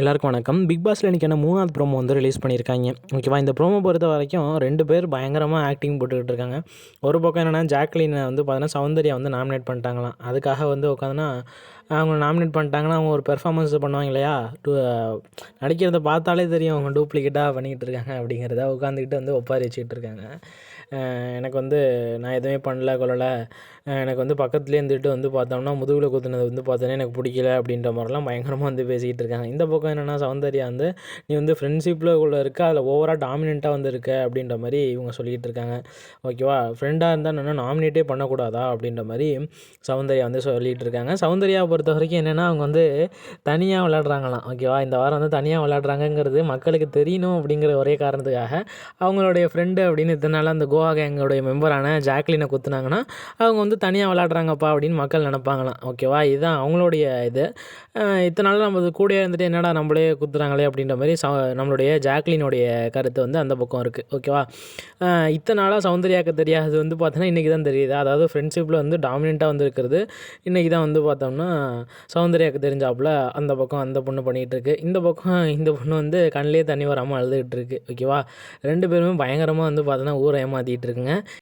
எல்லாருக்கும் வணக்கம். பிக் பாஸில் இன்றைக்கி என்ன மூணாவது ப்ரோமோ வந்து ரிலீஸ் பண்ணியிருக்காங்க. ஓகேவா இந்த ப்ரோமோ பொறுத்த வரைக்கும் ரெண்டு பேர் பயங்கரமாக ஆக்டிங் போட்டுக்கிட்டு இருக்காங்க. ஒரு பக்கம் என்னென்னா ஜாக்லினை வந்து பார்த்தீங்கன்னா சௌந்தர்யா வந்து நாமினேட் பண்ணிட்டாங்களாம். அதுக்காக வந்து உட்காந்துனா அவங்க நாமினேட் பண்ணிட்டாங்கன்னா அவங்க ஒரு பெர்ஃபார்மன்ஸ் பண்ணுவாங்க இல்லையா? டூ நடிக்கிறத பார்த்தாலே தெரியும் அவங்க டூப்ளிகேட்டாக பண்ணிக்கிட்டு இருக்காங்க அப்படிங்கிறத உட்காந்துக்கிட்டு வந்து ஒப்பாரி வச்சுக்கிட்டு இருக்காங்க. எனக்கு வந்து நான் எதுவுமே பண்ணல கொள்ளலை எனக்கு வந்து பக்கத்துலேயே இருந்துட்டு வந்து பார்த்தோம்னா முதுகில் குத்துனது வந்து பார்த்தோன்னா எனக்கு பிடிக்கல அப்படின்ற மாதிரிலாம் பயங்கரமாக வந்து பேசிக்கிட்டு இருக்காங்க. இந்த பக்கம் என்னென்னா சௌந்தர்யா வந்து நீ வந்து ஃப்ரெண்ட்ஷிப்பில் உள்ள இருக்க அதில் ஓவராக டாமினெண்ட்டாக வந்து இருக்க அப்படின்ற மாதிரி இவங்க சொல்லிக்கிட்டு இருக்காங்க. ஓகேவா ஃப்ரெண்டாக இருந்தால் நான் நாமினேட்டே பண்ணக்கூடாதா? அப்படின்ற மாதிரி சௌந்தர்யா வந்து சொல்லிகிட்டு இருக்காங்க. சௌந்தர்யா பொறுத்த வரைக்கும் என்னென்னா அவங்க வந்து தனியாக விளையாடுறாங்களாம். ஓகேவா இந்த வாரம் வந்து தனியாக விளையாடுறாங்கங்கிறது மக்களுக்கு தெரியணும் அப்படிங்கிற ஒரே காரணத்துக்காக அவங்களுடைய ஃப்ரெண்டு அப்படின்னு இத்தனை அந்த கோவா கேங்கோடைய மெம்பரான ஜாக்லினை குத்துனாங்கன்னா அவங்க வந்து தனியாக விளையாடுறாங்கப்பா அப்படின்னு மக்கள் நினப்பாங்களாம். ஓகேவா இதுதான் அவங்களுடைய இது. இத்தனை நாள் நம்ம கூடயே இருந்துட்டு என்னடா நம்மளே குத்துறாங்களே அப்படின்ற மாதிரி ச நம்மளுடைய ஜாக்லினுடைய கருத்து வந்து அந்த பக்கம் இருக்குது ஓகேவா இத்தனை நாளாக சௌந்தர்யாவுக்கு தெரியாது. வந்து பார்த்தோன்னா இன்றைக்கி தான் தெரியுது. அதாவது ஃப்ரெண்ட்ஷிப்பில் வந்து டாமினண்ட்டாக வந்து இருக்கிறது. இன்றைக்கி தான் வந்து பார்த்தோம்னா சௌந்தர்யாவுக்கு தெரிஞ்சாப்புல அந்த பக்கம் அந்த பொண்ணு பண்ணிகிட்ருக்கு. இந்த பக்கம் இந்த பொண்ணு வந்து கண்ணிலே தண்ணி வராமல் அழுதுகிட்டு இருக்கு ஓகேவா ரெண்டு பேருமே பயங்கரமாக வந்து பார்த்தோன்னா ஊரை ஏமாற்றிட்டு இருக்குங்க